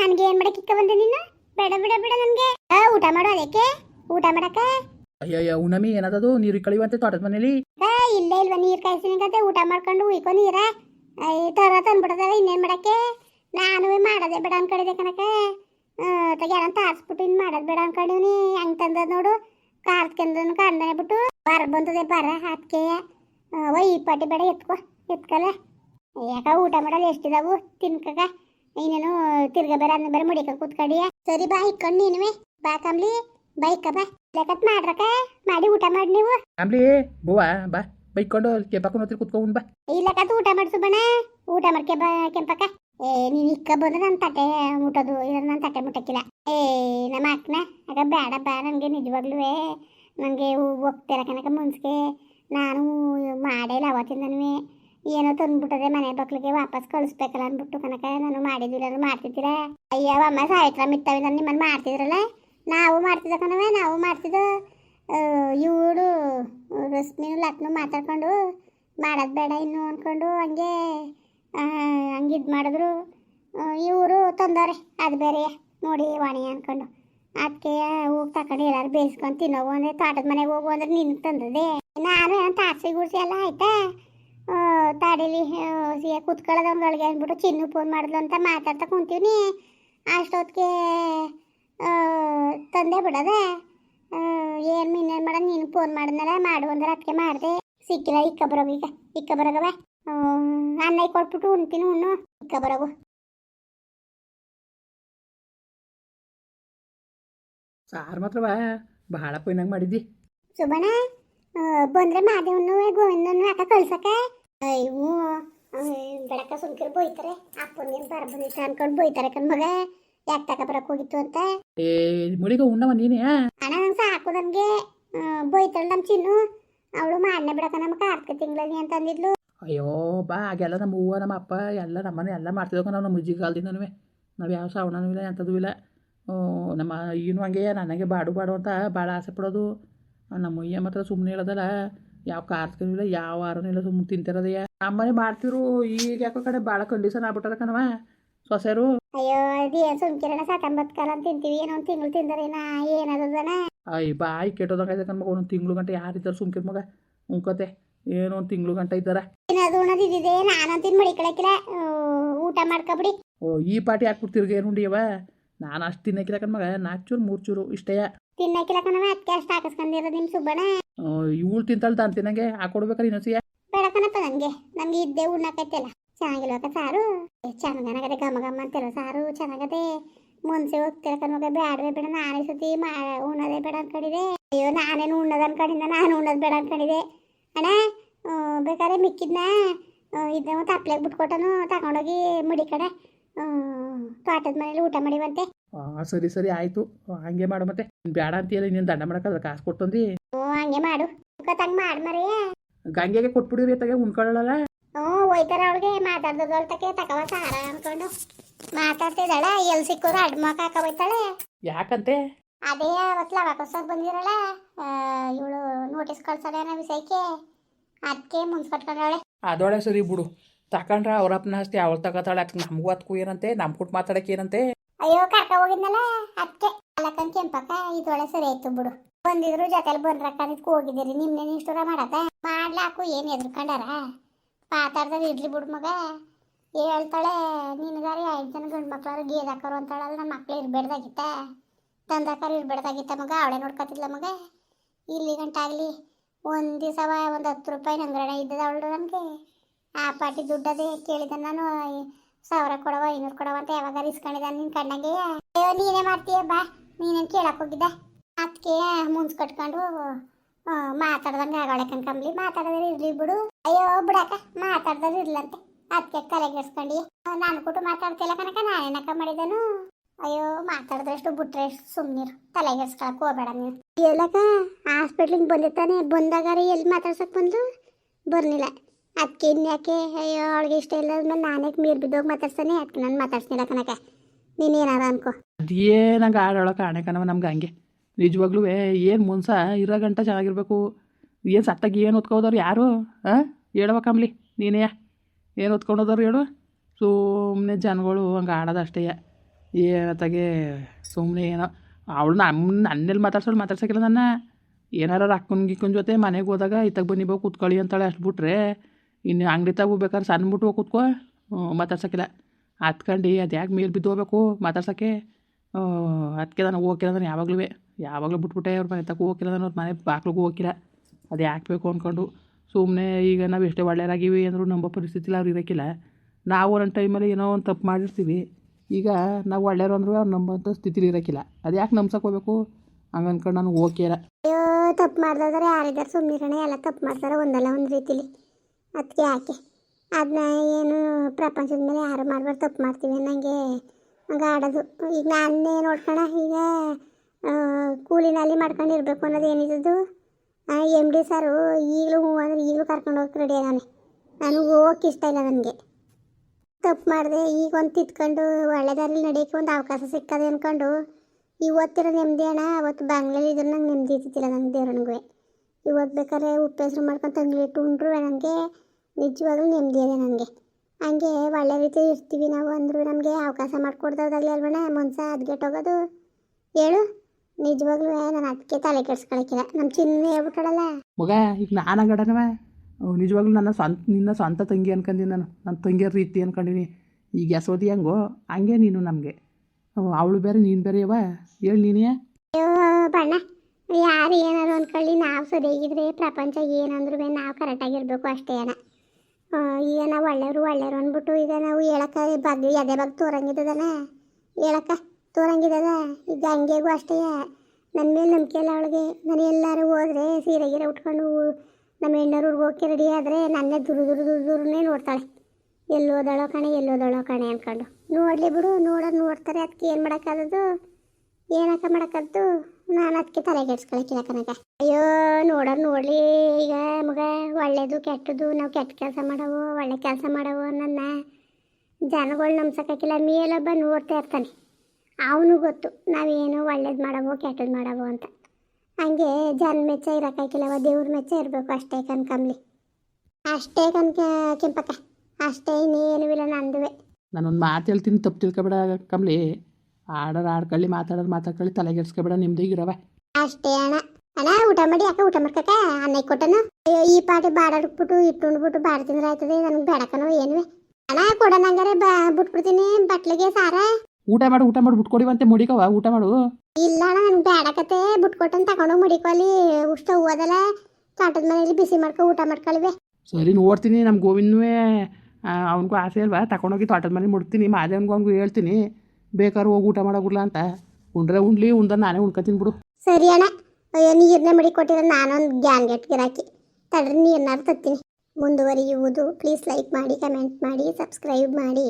ನನಗೆ ಏನ್ ಮಾಡಕ್ಕೆ ಇಕ್ಕ ಬಂದೆ ನೀನು? ಬೇಡ ಬಿಡ ಬಿಡ ನನಗೆ. ಊಟ ಮಾಡು ಅದಕ್ಕೆ ಊಟ ಮಾಡಕ? ಅಯ್ಯಯ್ಯ ಉಣಮಿ ಏನದದು? ನೀರು ಕಳಿಯುವಂತೆ ತೋಟದ ಮನೇಲಿ? ಏ ಇಲ್ಲೇ ಇಲ್ವಾ ನೀರ್ ಕಾಯಿಸಿನಕತೆ ಊಟ ಮಾಡ್ಕೊಂಡು ಉಯ್ಕೊ ನೀರ. ತರ ತಂದ್ಬಿಡದಲ್ಲ ಇನ್ನೇನ್ ಮಾಡಕ್ಕೆ? ನಾನು ಮಾಡದೆ ಬೇಡ ಅನ್ಕೊಂಡಿದ್ದೆ ಕನಕ ತಗ್ಯಾರಂತ ತಾರ್ಸ್ಬಿಟ್ಟು ಇನ್ ಮಾಡೋದ್ ಬೇಡ ಅನ್ಕೊಂಡಿವ್ನಿ. ಹೆಂಗ್ ತಂದದ್ ನೋಡು? ಕಾರ್ಸ್ಕೊಂಡನು ಕಾಣ್ದಾನೆ ಬಿಟ್ಟು. ಬರ ಬಂದದೆ ಬರ ಅದಕ್ಕೆ ಒಯ್ ಈ ಪಾಟಿ ಬೇಡ ಎತ್ಕೊ ಎತ್ಕಲ್ಲ. ಯಾಕ ಊಟ ಮಾಡಲ್ಲ ಎಷ್ಟಿದಾವು? ತಿನ್ಕಕ ಇನ್ನೇನು ತಿರ್ಗ ಬರ ಬೇರೆ ಮುಡಿಕ ಕೂತ್ಕಡಿ. ಸರಿ ಬಾ ನೀನುವೆ ಬಾ ಕಮ್ಲಿ. ಬಾ. ಇಕ್ಕ ಬಾ ಲೆಕ್ಕತ್ ಮಾಡ್ರಕ ಮಾಡಿ ಊಟ ಮಾಡಿ ನೀವು. ಆಮ್ಲಿ ಬುವಾ ಬಾ. ಬೈಕೊಂಡು ಕೆಂಪಕ್ಕ ಹತ್ರ ಕುತ್ಕೊಂಡು ಬಾ. ಇಲ್ಲ ಕತ್ ಊಟ ಮಾಡಿಸು ಬಣ. ಊಟ ಮಾಡ್ಕೆ ಬಾ ಕೆಂಪಕ್ಕ. ಏ ನೀನ್ ಇಕ್ಕ ಬಂದ್ರೆ ನನ್ನ ತಟ್ಟೆ ಮುಟ್ಟೋದು ಇಲ್ಲ ನನ್ನ ತಟ್ಟೆ ಮುಟ್ಟಕ್ಕಿಲ್ಲ. ಏ ನಮ್ಮ ಅಕ್ಕನ. ಆಗ ಬೇಡ ಬಾ ನನಗೆ ನಿಜವಾಗ್ಲೂ ನನಗೆ ಹೋಗ್ತಿರ ಕನಕ ಮುನ್ಸ್ಗೆ. ನಾನು ಮಾಡೇ ಇಲ್ಲ ಅವತ್ತಿಂದನೂ ಏನೋ ತಂದ್ಬಿಟ್ಟದೆ, ಮನೆ ಬಕ್ಳಿಗೆ ವಾಪಸ್ ಕಳಿಸ್ಬೇಕಲ್ಲ ಅನ್ಬಿಟ್ಟು ಕನಕ ನಾನು ಮಾಡಿದ್ದಿಲ್ಲ ಅಂದ್ರೆ ಮಾಡ್ತಿದ್ದೀರ? ಅಯ್ಯವ ಅಮ್ಮ ಸಾಯಿತ್ರ ಮಿತ್ತವಿದ ನಿಮ್ಮನ್ನು ಮಾಡ್ತಿದ್ರಲ್ಲ? ನಾವು ಮಾಡ್ತಿದ್ದ ಕಣವೆ ನಾವು ಮಾಡ್ತಿದ್ದ ಇವಳು, ರಶ್ಮಿನು, ಲಕ್ನು ಮಾತಾಡ್ಕೊಂಡು, ಮಾಡೋದು ಬೇಡ ಇನ್ನು ಅಂದ್ಕೊಂಡು ಹಂಗೆ ಹಂಗೆ ಇದು ಮಾಡಿದ್ರು. ಇವರು ತಂದವ್ರೆ, ಅದು ಬೇರೆ ನೋಡಿ ವಾಣಿ ಅಂದ್ಕೊಂಡು ಅದಕ್ಕೆ ಹೋಗಿ ತಕೊಂಡು ಎಲ್ಲಾರು ಬೇಯಿಸ್ಕೊಂಡು ತಿನ್ನೋಗು ಅಂದರೆ, ತೋಟದ ಮನೆಗೆ ಹೋಗು ಅಂದ್ರೆ ನಿನ್ನ ತಂದದೆ ನಾನು ಏನೋ ತಾಸಿ ಗುಡ್ಸಿ ಎಲ್ಲ ಆಯ್ತಾ? ಸಿಯ ಕುತ್ಕೊಳ್ಳೋದವ್ಗಳಿಗೆ ಅಂದ್ಬಿಟ್ಟು ಚಿನ್ನು ಫೋನ್ ಮಾಡಿದ್ಲು ಅಂತ ಮಾತಾಡ್ತಾ ಕುಂತೀವಿ ಅಷ್ಟೊತ್ತಿಗೆ ತಂದೆ ಬಿಡದೆ ಏನು ಇನ್ನೇನು ಮಾಡೋದು ನೀನು ಫೋನ್ ಮಾಡಿದ್ನಲ್ಲ ಮಾಡು ಅಂದ್ರೆ ಅದಕ್ಕೆ ಮಾಡಿದೆ. ಸಿಕ್ಕಿಲ್ಲ ಇಕ್ಕ ಬರೋಗು ಈಗ ಇಕ್ಕ ಬರೋಗವ ಅನ್ನ ಕೊಟ್ಬಿಟ್ಟು ಉಣ್ತೀನಿ ಉಣ್ಣು ಇಕ್ಕ ಬರೋಗು ಸಾರು ಮಾತ್ರವ ಬಹಳ ಪೈನಾಗ ಮಾಡಿದ್ದಿ. ಸುಬಣ ಆ, ಬಂದ್ರೆ ಮಾದೇವನು ಗೋವಿಂದನು ಯಾಕ ಕಳ್ಸಕ ಅಯ್ಯೋ ಬೆಳಕ ಸುಮ್ಕಿರು ಬೈತಾರೆ ಬರ ಬಂದಿತ್ತ ಅನ್ಕೊಂಡು ಬೈತಾರೆ ಕಣ್ ಮಗ. ಯಾಕೆ ತಕ ಬರಕ್ ಹೋಗಿತ್ತು ಅಂತ? ಏ ಮುಳಿಗ ಉಣ್ಣವ ನೀನೇ? ಅಣ್ಣ ನಂಗೆ ಸಾಕು ನಮ್ಗೆ ಬೈತಾಳೆ ನಮ್ಮ ಚಿನ್ನು. ಅವಳು ಮಾಡನೆ ಬಿಡಕ ನಮ್ಮ ಕಾರ್ತಿಕ ತಿಂಗಳಲ್ಲಿ ಅಂತ ಅಂದಿದ್ಲು ಅಯ್ಯೋ ಬಾ ಆಗೆಲ್ಲ ನಮ್ಮ ಹೂವ ನಮ್ಮ ಅಪ್ಪ ಎಲ್ಲ ನಮ್ಮನೆ ಎಲ್ಲ ಮಾಡ್ತಿದ್ದೋ ನಾವು ನಮ್ಮ ಮುಜ್ಜಿ ಕಾಲದಿಂದನೂ ನಾವು ಯಾವ ಸಾವಣನೂ ಇಲ್ಲ. ಎಂಥದ್ದು ಇಲ್ಲ ನಮ್ಮ ಈನು ಹಂಗೆ ನನಗೆ ಬಾಡು ಬಾಡು ಅಂತ ಭಾಳ ಆಸೆ ಪಡೋದು. ಆ, ನಮ್ಮ ಅಯ್ಯ ಮಾತ್ರ ಸುಮ್ಮನೆ ಹೇಳದಲ್ಲ ಯಾವ ಕಾರ್ತಿಕನೂ ಇಲ್ಲ ಯಾವ ವಾರನೂ ಇಲ್ಲ ಸುಮ್ಮನೆ ತಿಂತಿರೋದಯ್ಯ ನಮ್ಮನೆ ಮಾಡ್ತಿರು ಈಗ ಯಾಕೋ ಕಡೆ ಭಾಳ ಕಂಡೀಷನ್ ಆಗ್ಬಿಟ್ಟದ ಕಣವ ಸೊಸೆರು. ಅಯ್ಯೋ ಅದು ಏನು ಸುಮ್ಕಿರಣ ಸಾಕಂಬತ್ ಕಾಲ ತಿಂತೀವಿ ಏನೋ ಒಂದು ತಿಂಗಳು ತಿಂದರೇನ ಏನದನ ಅಯ್ಯ ಬಾಯಿ ಕೆಟ್ಟೋದಂಗೆ ಕಣ್ಮಗ ಒಂದೊಂದು ತಿಂಗಳು ಗಂಟೆ ಯಾರಿದ್ದಾರೆ ಸುಮ್ಕಿರ್ ಮಗ? ಉಂಕತೆ ಏನೋ ಒಂದು ತಿಂಗಳು ಗಂಟೆ ಇದ್ದಾರ. ಏನದು ಉಣದಿದ್ದಿದೆ ನಾನಂತಿನ್ ಮಡಿಕೊಳಕಿಲ್ಲ ಊಟ ಮಾಡ್ಕೊಬಿಡಿ. ಓ ಈ ಪಾಟಿ ಹಾಕ್ಬಿಡ್ತಿರ್ಗ ತಿರ್ಗಿ ಏನು ಉಂಡಿಯವ ನಾನು ಅಷ್ಟು ತಿನ್ನಕ್ಕಿಲ್ಲ ಕಣ್ಮಗ ನಾಲ್ಕು ಚೂರು ಮೂರು ಚೂರು ಇಷ್ಟೇಯ ತಿನ್ನಕಿಲ್ಲ ಕಣವ ಅದಕ್ಕೆ ಅಷ್ಟು ಹಾಕಿಸ್ಕೊಂಡಿರೋದು ನಿಮ್ಮ ಸುಬ್ಬಣ ಇವಳು ತಿಂತಾಳೆ ತಾನು ತಿನ್ನಂಗೆ ಹಾಕೊಡ್ಬೇಕಾರೆ ಇನ್ನೊಸಿಯ ಬೇಡ ಕಣಪ್ಪ ನನಗೆ ನಮ್ಗೆ ಇದ್ದೇ ಉಣ್ಣಕೈತಿಲ್ಲ ಚೆನ್ನಾಗಿಲ್ವಕ್ಕ ಸಾರು? ಏ, ಚೆನ್ನಾಗನಗದೆ ಘಮ ಘಮ ಅಂತಿಲ್ಲ ಸಾರು ಚೆನ್ನಾಗದೆ ಮುನ್ಸೆ ಹೋಗ್ತಿರ ಕಣ್ಮಗ ಬೇಡವೇ ಬೇಡ ನಾನೇ ಸತಿ ಮಾ ಉಣ್ಣೋದೇ ಬೇಡ ಅನ್ಕೊಂಡಿದೆ ಅಯ್ಯೋ ನಾನೇನು ಉಣ್ಣೋದು ಅನ್ಕೊಂಡಿದ್ದ ನಾನು ಉಣ್ಣೋದು ಬೇಡ ಅನ್ಕೊಂಡಿದೆ ಅಣ್ಣ ಬೇಕಾದ್ರೆ ಮಿಕ್ಕಿದ್ನ ಇದನ್ನ ತಪ್ಲೆಗೆ ಬಿಟ್ಕೊಟ್ಟನು ತಗೊಂಡೋಗಿ ಮುಡಿ ಕಡೆ ತೋಟದ ಮನೇಲಿ ಊಟ ಮಾಡಿವಂತೆ. ಹಾಂ ಸರಿ ಸರಿ ಆಯ್ತು. ಹಂಗೆ ಮಾಡು ಮತ್ತೆ. ಬೇಡ ಅಂತೀಯಲ್ಲ ನೀನು ದಂಡ ಮಾಡೋಕ್ಕಲ್ಲ ಕಾಸು ಕೊಟ್ಟಂದು? ಹ್ಞೂ ಹಂಗೆ ಮಾಡು. ತಂಗ ಮಾಡಿ ಮರಿ. ಗಂಗೆಗೆ ಕೊಟ್ಬಿಡಿರಿ ತಗೆ ಉಣ್ಕೊಳ್ಳಲ್ಲ? ಹ್ಞೂ ಹೋಯ್ತಾರ ಅವಳಿಗೆ. ಮಾತಾಡ್ದೊಳ್ತಕ್ಕೆ ತಕವ ಸಾರ ಅನ್ಕೊಂಡು. ಮಾತಾಡ್ತಿದ್ದಾಳ ಎಲ್ಲಿ ಸಿಕ್ಕೋದು ಅಡ್ಮಕ ಹಾಕ ಹೋಯ್ತಾಳೆ ಯಾಕಂತೆ? ಅದೇ ಅವತ್ತು ಲವಾಕೋಸಾಗ ಬಂದಿರಲ್ಲ ಇವಳು ನೋಟಿಸ್ ಕಳ್ಸೋದೇನೋ ವಿಷಯಕ್ಕೆ. ಅದಕ್ಕೆ ಮುನ್ಸ್ಕೊಟ್ಕೊಂಡವಳೆ ಅದೊಳೆ ಸರಿ ಬಿಡು. ತಕೊಂಡ್ರ ಅವ್ರ ಅಪ್ಪನ ಅಷ್ಟೇ ಅವಳು ತಗೋತಾಳೆ. ನಮಗೂ ಅದಕ್ಕೂ ಏನಂತೆ? ನಮ್ಮ ಕೊಟ್ಟು ಮಾತಾಡಕ್ಕೆ ಏನಂತೆ? ಅಯ್ಯೋ, ಕರ್ಕ ಹೋಗಿದ್ನಲ್ಲ? ಅದಕ್ಕೆ ಅಲ್ಲಕ್ಕನ್ ಕೆಂಪಕ್ಕ ಇದೊಳೆ ಸರಿ ಆಯ್ತು ಬಿಡು. ಬಂದಿದ್ರು ಜೊತೆಲಿ ಬಂದ್ರಕ್ಕ ಇದಕ್ಕೆ ಹೋಗಿದ್ದೀರಿ. ನಿಮ್ನೆ ಇಷ್ಟು ಮಾಡತ್ತ ಮಾಡ್ಲಾಕು, ಏನು ಎದ್ರುಕೊಂಡಾರ? ಮಾತಾಡ್ದಾಗ ಇರ್ಲಿ ಬಿಡು ಮಗ. ಹೇಳ್ತಾಳೆ, ನಿನಗಾರಿ ಐದು ಜನ ಗಂಡು ಮಕ್ಳವ್ರು ಗೇದಾಕರು ಅಂತಾಳಲ್ಲ ನನ್ನ ಮಕ್ಳು ಇರ್ಬೇಡ್ದಾಗಿತ್ತ? ತಂದಾಕರು ಇರ್ಬೇಡ್ದಾಗಿತ್ತ ಮಗ? ಅವಳೆ ನೋಡ್ಕೊತಿದ್ಲ ಮಗ? ಇಲ್ಲಿ ಗಂಟಾಗ್ಲಿ, ಒಂದು ದಿವಸ ಒಂದು ಹತ್ತು ರೂಪಾಯಿ ನಂಗ್ರಣ ಇದ್ದದ ಅವಳು ನನಗೆ. ಆ ಪಾಟಿ ದುಡ್ಡದೇ ಕೇಳಿದ ನಾನು. ಸಾವಿರ ಕೊಡವ ಐನೂರು ಕೊಡವ ಅಂತ ಯಾವಾಗ ಇಸ್ಕೊಂಡಿದ್ದ ನಿನ್ ಕಣ್ಣಂಗೆ? ಅಯ್ಯೋ, ನೀನೇ ಮಾಡ್ತೀಯ? ಬಾ, ನೀನೇನು ಕೇಳಕ್ ಹೋಗಿದ್ದ? ಅದಕ್ಕೆ ಮುಂಚೆ ಕಟ್ಕೊಂಡು ಮಾತಾಡ್ದಂಗೆ ಆಗೋಳೆ ಕನ್ಕಂಬ್ಲಿ ಮಾತಾಡಿದ್ರೆ ಇರ್ಲಿ ಬಿಡು. ಅಯ್ಯೋ, ಬಿಡಕ್ಕ, ಮಾತಾಡ್ದ್ರೆ ಇರ್ಲಂತೆ. ಅದಕ್ಕೆ ತಲೆಗೆಡ್ಸ್ಕೊಂಡು ನಾನು ಕೊಟ್ಟು ಮಾತಾಡ್ತಿಲ್ಲ ಕನಕ ನಾನೇನಕ ಮಾಡಿದನು? ಅಯ್ಯೋ, ಮಾತಾಡಿದ್ರಷ್ಟು ಬಿಟ್ರೆ ಸುಮ್ಮನಿರು ತಲೆಗೆಡ್ಸ್ಕೊಳಕ್ ಹೋಗ್ಬೇಡ ನೀನು. ಹೇಳಕ ಹಾಸ್ಪಿಟ್ಲಿಗೆ ಬಂದಿರ್ತಾನೆ. ಬಂದಾಗ ಎಲ್ಲಿ ಮಾತಾಡ್ಸಕ್ ಬಂದು ಬರ್ಲಿಲ್ಲ. ಅದಕ್ಕೆ ಇನ್ಯಾಕೆ ಅಯ್ಯೋ, ಅವಳಿಗೆ ಇಷ್ಟ ಇಲ್ಲ. ಅಂದ್ಮೇಲೆ ನಾನೇ ಮೀರ್ ಬಿದ್ದೋಗಿ ಮಾತಾಡ್ಸ್ತಾನೆ ಅದಕ್ಕೆ ನಾನು ಮಾತಾಡ್ಸ್ನಿಲ್ಲ ಕನಕ ನೀನೇನಾರ ಅನ್ಕೋ. ಅದೇ ನಂಗೆ ಆಡೋಳಕ್ಕೆ ಕಾಣೆ ನಮ್ಗೆ ಹಂಗೆ. ನಿಜವಾಗ್ಲೂ ಏನು ಮುನ್ಸ? ಇರೋ ಗಂಟ ಚೆನ್ನಾಗಿರ್ಬೇಕು. ಏನು ಸತ್ತಾಗಿ ಏನು ಓದ್ಕೋದವ್ರು ಯಾರು? ಹಾಂ ಹೇಳವ ಕಮ್ಲಿ, ನೀನೇ ಏನು ಓದ್ಕೊಂಡೋದವ್ರು ಹೇಳು. ಸುಮ್ಮನೆ ಜನಗಳು ಹಂಗೆ ಆಡೋದು ಅಷ್ಟೇ ಏನತ್ತಾಗೆ ಸುಮ್ಮನೆ ಏನೋ. ಅವಳು ನಮ್ಮ ನನ್ನೆಲ್ಲಿ ಮಾತಾಡ್ಸೋಳು ಮಾತಾಡ್ಸೋಕಿಲ್ಲ ನನ್ನ. ಏನಾರು ಅಕ್ಕನ ಗಿಕ್ಕನ ಜೊತೆ ಮನೆಗೆ ಹೋದಾಗ ಇತ್ತಾಗ ಬನ್ನಿ ಬೋ, ಕೂತ್ಕೊಳ್ಳಿ ಅಂತಾಳೆ ಅಷ್ಟು ಬಿಟ್ರೆ. ಇನ್ನು ಅಂಗಡಿ ತಾಗ ಹೋಗ್ಬೇಕಾದ್ರೆ ಸಣ್ಣ ಹೋಗಿ ಕೂತ್ಕೋ. ಮಾತಾಡ್ಸೋಕಿಲ್ಲ ಹತ್ಕಂಡು ಅದು ಯಾಕೆ ಮೇಲೆ ಬಿದ್ದು ಹೋಗ್ಬೇಕು ಮಾತಾಡ್ಸೋಕ್ಕೆ. ಅದಕ್ಕೆ ನಾನು ಹೋಗಿಲ್ಲ ನಾನು ಯಾವಾಗಲೂ. ಯಾವಾಗಲೂ ಬಿಟ್ಬಿಟ್ಟೆ ಅವ್ರ ಮನೆ ತಗೋ ಹೋಗಿಲ್ಲ ನಾನು ಅವ್ರ ಮನೆ ಬಾಕ್ಲಿಗೂ ಹೋಗಿಲ್ಲ ಅದು ಯಾಕೆ ಬೇಕು ಅಂದ್ಕೊಂಡು ಸುಮ್ಮನೆ ಈಗ ನಾವು ಎಷ್ಟೇ ಒಳ್ಳೆಯರಾಗಿವಿ ಅಂದರೂ ನಮ್ಮ ಪರಿಸ್ಥಿತಿಲಿ ಅವ್ರು ಇರೋಕ್ಕಿಲ್ಲ. ನಾವು ಒಂದೊಂದು ಟೈಮಲ್ಲಿ ಏನೋ ಒಂದು ತಪ್ಪು ಮಾಡಿರ್ತೀವಿ. ಈಗ ನಾವು ಒಳ್ಳೆಯವ್ರು ಅಂದರೂ ಅವ್ರು ನಂಬೋಂಥ ಸ್ಥಿತಿಲಿ ಇರೋಕ್ಕಿಲ್ಲ. ಅದು ಯಾಕೆ ನಂಬ್ಸಕ್ಕೆ ಹೋಗ್ಬೇಕು? ಹಂಗೆ ಅಂದ್ಕೊಂಡು ನಾನು ಹೋಗಿಲ್ಲ ಅಯ್ಯೋ, ತಪ್ಪು ಮಾಡ್ದಾದ್ರೆ ಯಾರಿದ್ದಾರೆ ಸುಮ್ಮನಿರೋಣ ಎಲ್ಲ ತಪ್ಪು ಮಾಡ್ತಾರೆ ಒಂದಲ್ಲ ಒಂದು ರೀತಿಲಿ. ಅದಕ್ಕೆ ಯಾಕೆ ಅದನ್ನ ಏನು ಪ್ರಪಂಚದ ಮೇಲೆ ಯಾರು ಮಾಡ್ಬಾರ್ದು ತಪ್ಪು ಮಾಡ್ತೀವಿ ನನಗೆ ಹಂಗೆ ಆಡೋದು. ಈಗ ನಾನೇ ನೋಡ್ಕೊಳ ಈಗ ಕೂಲಿನಲ್ಲಿ ಮಾಡ್ಕೊಂಡು ಇರಬೇಕು ಅನ್ನೋದು ಏನಿದ್ದು ಎಂ ಡಿ ಸರು ಈಗಲೂ ಹ್ಞೂ ಅಂದ್ರೆ ಈಗಲೂ ಕರ್ಕೊಂಡು ಹೋಗಕ್ಕೆ ರೆಡಿ ಅದಾನೆ ನನಗೆ ಹೋಗಕ್ಕೆ ಇಷ್ಟ ಇಲ್ಲ ನನಗೆ. ತಪ್ಪು ಮಾಡಿದೆ, ಈಗ ಒಂದು ತಿತ್ಕೊಂಡು ಒಳ್ಳೆದಾರಲ್ಲಿ ನಡೆಯೋಕ್ಕೆ ಒಂದು ಅವಕಾಶ ಸಿಕ್ಕದೆ ಅಂದ್ಕೊಂಡು ಇವತ್ತಿರೋ ನೆಮ್ಮದಿ ಅಣ್ಣ, ಅವತ್ತು ಬ್ಯಾಂಗ್ಳೂರಲ್ಲಿ ಇದ್ರೆ ನಂಗೆ ನೆಮ್ಮದಿ ಇರ್ತಿದ್ದಿಲ್ಲ ನನಗೆ ದೇವ್ರನಿಗೆ ಇವತ್ತು ಬೇಕಾದ್ರೆ ಉಪ್ಪು ಹೆಸ್ರು ಮಾಡ್ಕೊಂಡು ತಂಗ್ಲಿಟ್ಟು ಉಂಡ್ರು ನನಗೆ ನಿಜವಾಗ್ಲೂ ನೆಮ್ಮದಿ ಇದೆ ನನಗೆ. ಹಂಗೆ ಒಳ್ಳೆ ರೀತಿ ಇರ್ತೀವಿ ನಾವು ಅಂದರೂ ನಮಗೆ ಅವಕಾಶ ಮಾಡಿಕೊಡ್ದಾಗಲಿ ಅಲ್ವಣ ಮನ್ಸ ಹೋಗೋದು ಹೇಳು ನಿಜವಾಗ್ಲೂ ನಾನು ಅದಕ್ಕೆ ತಲೆ ಕೆಡ್ಸ್ಕೊಳಕ್ಕಿಲ್ಲ. ನಮ್ಮ ಚಿನ್ನ ಹೇಳ್ಬಿಟ್ಟಾಳಲ್ಲ. ಮಗ ಈಗ ನಾನು ಗಡನವ ನಿಜವಾಗ್ಲೂ ನನ್ನ ಸ್ವಂತ ನಿನ್ನ ಸ್ವಂತ ತಂಗಿ ಅನ್ಕೊಂಡಿನಿ ನಾನು. ನನ್ನ ತಂಗಿಯರ ರೀತಿ ಅನ್ಕೊಂಡಿನಿ ಈಗ ಎಸೋದಿ ಹೆಂಗೋ ಹಂಗೆ ನೀನು ನಮಗೆ. ಅವಳು ಬೇರೆ ನೀನು ಬೇರೆ ಯವ ಹೇಳು ನೀನೇ. ಅಯ್ಯೋ ಬಣ್ಣ. ಯಾರು ಏನಾರು ಅಂದ್ಕೊಳ್ಳಿ, ನಾವು ಸರಿಯಾಗಿದ್ರೆ ಪ್ರಪಂಚ ಏನಂದ್ರೂ ನಾವು ಕರೆಕ್ಟಾಗಿರ್ಬೇಕು ಅಷ್ಟೇ ಈಗ ನಾವು ಒಳ್ಳೆಯವರು ಒಳ್ಳೆಯವರು ಅಂದ್ಬಿಟ್ಟು ಈಗ ನಾವು ಹೇಳಕ್ಕ ಬಗ್ಗೆ ಎದೆ ಬಗ್ಗೆ ತೋರಂಗಿದ್ದದಲ್ಲ ಹೇಳಕ್ಕ ತೋರಂಗಿದ್ದದ ಈಗ ಹಂಗೆಗೂ ಅಷ್ಟೇ. ನನ್ನ ಮೇಲೆ ನಂಬಿಕೆ ಇಲ್ಲ ಅವಳಿಗೆ. ನಾನು ಎಲ್ಲರೂ ಹೋದ್ರೆ ಸೀರೆ ಗೀರೆ ಉಟ್ಕೊಂಡು ನಮ್ಮ ಹೆಣ್ಣವ್ರು ಹೋಗಕ್ಕೆ ರೆಡಿ ಆದರೆ ನನ್ನೇ ದುರು ದುರು ದುರು ದುರುನೇ ನೋಡ್ತಾಳೆ. ಎಲ್ಲೋದಳೋ ಕಣೆ ಎಲ್ಲೋದಳೋ ಕಣೆ ಅಂದ್ಕೊಂಡು ನೋಡಲಿ ಬಿಡು, ನೋಡೋದು ನೋಡ್ತಾರೆ. ಅದಕ್ಕೆ ಏನು ಮಾಡೋಕ್ಕಾಗದು ಏನಕ್ಕ ಮಾಡಕ್ಕದ್ದು? ನಾನು ಅದಕ್ಕೆ ತಲೆ ಕೆಡ್ಸ್ಕೊಳಕ್ಕಿಲ್ಲ ಕನಕ ಅಯ್ಯೋ, ನೋಡೋರು ನೋಡಲಿ. ಈಗ ಮಗ ಒಳ್ಳೇದು ಕೆಟ್ಟದು ನಾವು ಕೆಟ್ಟ ಕೆಲಸ ಮಾಡವು, ಒಳ್ಳೆ ಕೆಲಸ ಮಾಡವು ನನ್ನ ಜನಗಳು ನಂಬ್ಸಕ್ಕಾಗಿಲ್ಲ ಮೇಲೊಬ್ಬ ನೋಡ್ತಾ ಇರ್ತಾನೆ. ಅವನು ಗೊತ್ತು ನಾವೇನು ಒಳ್ಳೇದು ಮಾಡವು ಕೆಟ್ಟದ್ದು ಮಾಡವು ಅಂತ. ಹಂಗೆ ಜನ ಮೆಚ್ಚ ಇರೋಕ್ಕಾಗಿಲ್ಲವ ದೇವ್ರ ಮೆಚ್ಚ ಇರಬೇಕು ಅಷ್ಟೇ ಕನ್ಕಂಬ್ಲಿ ಅಷ್ಟೇ ಕನ್ಕ ಕೆಂಪಕ್ಕ. ಅಷ್ಟೇ ಇನ್ನೇನು ಇಲ್ಲ ನಂದುವೆ. ನಾನೊಂದು ಮಾತು ಹೇಳ್ತೀನಿ, ತಪ್ಪು ತಿಳ್ಕೊಬೇಡ ಕಮ್ಲಿ. ಆಡೋರು ಆಡ್ಕೊಳ್ಳಿ ಮಾತಾಡೋರು ಮಾತಾಡ್ಕೊಳ್ಳಿ ತಲೆಗೆಡ್ಸ್ಕೊಬೇಡ ಇರವೆ. ಅಷ್ಟೇ ಅಣ್ಣ. ಅಣ್ಣ ಊಟ ಮಾಡಿ ಯಾಕೆ ಊಟ ಮಾಡ್ಕಕ್ಕ? ಅನ್ನ ಕೊಟ್ಟನು. ಅಯ್ಯೋ ಈ ಪಾಟಿ ಬಾಡಾಡ್ಬಿಟ್ಟು ಇಟ್ಟು ಉಂಡ್ಬಿಟ್ಟು ಬಾಡ ತಿಂದ್ರೆ ಆಯ್ತದೆ ನನಗೆ ಬೇಡಕನೋ ಏನುವೆ? ಅಣ್ಣ ಕೊಡೋಣಂಗಾರೆ ಬಾ ಬಿಟ್ಬಿಡ್ತೀನಿ ಬಟ್ಲಿಗೆ ಸಾರ. ಊಟ ಮಾಡು ಊಟ ಮಾಡಿ ಬಿಟ್ಕೊಡಿವಂತೆ ಮುಡಿಕವ ಊಟ ಮಾಡು. ಇಲ್ಲ ಅಣ್ಣ ನನಗೆ ಬೇಡಕತ್ತೆ ಬಿಟ್ಕೊಟ್ಟನ್ ತಗೊಂಡು ಮುಡಿಕೊಳ್ಳಿ ಉಷ್ಟ ಹೂವದಲ್ಲ ತಾಟದ ಮನೇಲಿ ಬಿಸಿ ಮಾಡ್ಕೊ ಊಟ ಮಾಡ್ಕೊಳ್ಳಿವೆ ಸರಿ ನೋಡ್ತೀನಿ ನಮ್ಮ ಗೋವಿಂದೂ ಅವನಿಗೂ ಆಸೆ ಅಲ್ವಾ ತಗೊಂಡೋಗಿ ತೋಟದ ಮನೆ ಮುಡ್ತೀನಿ ಮಾದೇವನ್ಗೂ ಅವ್ನಿಗೂ ಹೇಳ್ತೀನಿ. ಬೇಕಾದ್ರೆ ಹೋಗಿ ಊಟ ಮಾಡೋಗಿಲ್ಲ ಅಂತ. ಉಂಡ್ರೆ ಉಂಡ್ಲಿ, ಉಂಡ್ರೆ ನಾನೇ ಉಣ್ಕೊತೀನಿ ಬಿಡು. ಸರಿ ಅಣ್ಣ. ಅಯ್ಯೋ ನೀರನ್ನೇ ಮಡಿ ಕೊಟ್ಟಿರೋ ನಾನೊಂದು ಗ್ಯಾನ್ ಗೆಟ್ ಗಿರಾಕಿ. ತಡ್ರಿ, ನೀರ್ನಾರು ತತ್ತೀನಿ. ಮುಂದುವರಿಯುವುದು. ಪ್ಲೀಸ್ ಲೈಕ್ ಮಾಡಿ ಕಮೆಂಟ್ ಮಾಡಿ ಸಬ್ಸ್ಕ್ರೈಬ್ ಮಾಡಿ.